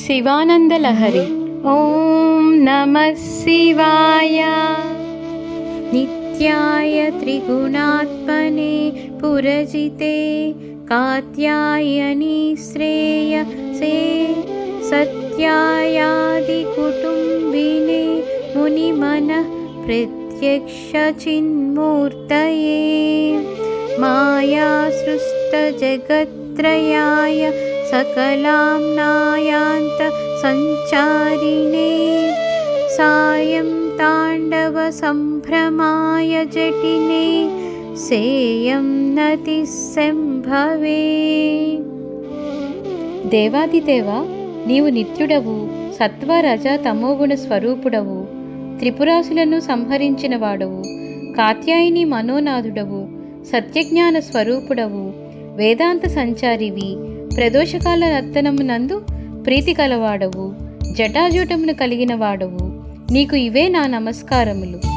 शिवानन्दलहरि। ॐ नमः शिवाय। नित्याय त्रिगुणात्मने पुरजिते कात्याय निःश्रेय से सत्यायादिकुटुम्बिने मुनिमनः प्रत्यक्षचिन्मूर्तये। मायासृष्टजगत्त्रयाय सकलाम्नायान्त सञ्चारिणे सायं ताण्डवसम्भ्रमाय जटिने सेयं नतिः सम्भवे దేవాదిదేవ నీవు నిత్యుడవు సత్వ రజ తమోగుణ స్వరూపుడవు త్రిపురాసులను సంహరించిన వాడవు కాత్యాయిని మనోనాథుడవు సత్యజ్ఞాన స్వరూపుడవు వేదాంత సంచారివి ప్రదోషకాల నందు ప్రీతి కలవాడవు జటాజూటమును కలిగిన వాడవు నీకు ఇవే నా నమస్కారములు.